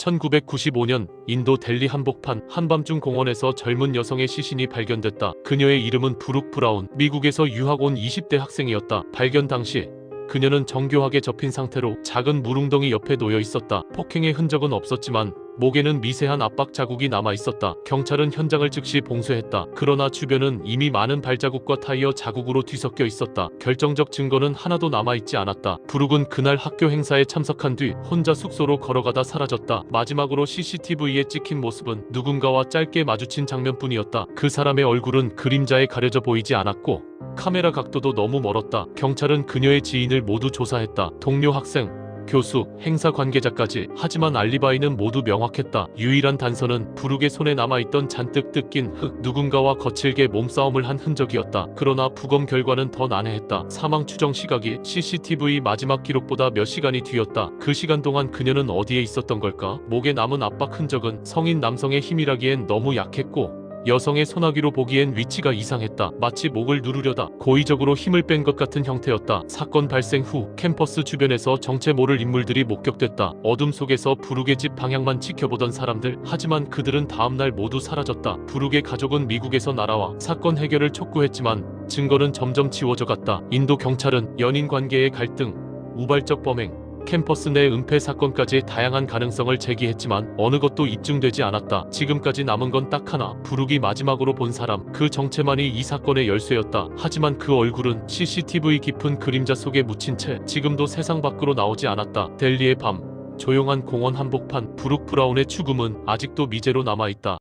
1995년 인도 델리 한복판 한밤중 공원에서 젊은 여성의 시신이 발견됐다. 그녀의 이름은 브룩 브라운. 미국에서 유학 온 20대 학생이었다. 발견 당시 그녀는 정교하게 접힌 상태로 작은 물웅덩이 옆에 놓여 있었다. 폭행의 흔적은 없었지만 목에는 미세한 압박 자국이 남아 있었다. 경찰은 현장을 즉시 봉쇄했다. 그러나 주변은 이미 많은 발자국과 타이어 자국으로 뒤섞여 있었다. 결정적 증거는 하나도 남아 있지 않았다. 브룩은 그날 학교 행사에 참석한 뒤 혼자 숙소로 걸어가다 사라졌다. 마지막으로 CCTV에 찍힌 모습은 누군가와 짧게 마주친 장면뿐이었다. 그 사람의 얼굴은 그림자에 가려져 보이지 않았고 카메라 각도도 너무 멀었다. 경찰은 그녀의 지인을 모두 조사했다. 동료 학생, 교수, 행사 관계자까지. 하지만 알리바이는 모두 명확했다. 유일한 단서는 부룩의 손에 남아있던 잔뜩 뜯긴 흙. 누군가와 거칠게 몸싸움을 한 흔적이었다. 그러나 부검 결과는 더 난해했다. 사망 추정 시각이 CCTV 마지막 기록보다 몇 시간이 뒤였다. 그 시간 동안 그녀는 어디에 있었던 걸까? 목에 남은 압박 흔적은 성인 남성의 힘이라기엔 너무 약했고 여성의 소나기로 보기엔 위치가 이상했다. 마치 목을 누르려다 고의적으로 힘을 뺀 것 같은 형태였다. 사건 발생 후 캠퍼스 주변에서 정체 모를 인물들이 목격됐다. 어둠 속에서 부룩의 집 방향만 지켜보던 사람들. 하지만 그들은 다음날 모두 사라졌다. 부룩의 가족은 미국에서 날아와 사건 해결을 촉구했지만 증거는 점점 지워져 갔다. 인도 경찰은 연인 관계의 갈등, 우발적 범행, 캠퍼스 내 은폐 사건까지 다양한 가능성을 제기했지만 어느 것도 입증되지 않았다. 지금까지 남은 건 딱 하나. 부룩이 마지막으로 본 사람. 그 정체만이 이 사건의 열쇠였다. 하지만 그 얼굴은 CCTV 깊은 그림자 속에 묻힌 채 지금도 세상 밖으로 나오지 않았다. 델리의 밤. 조용한 공원 한복판. 부룩 브라운의 죽음은 아직도 미제로 남아있다.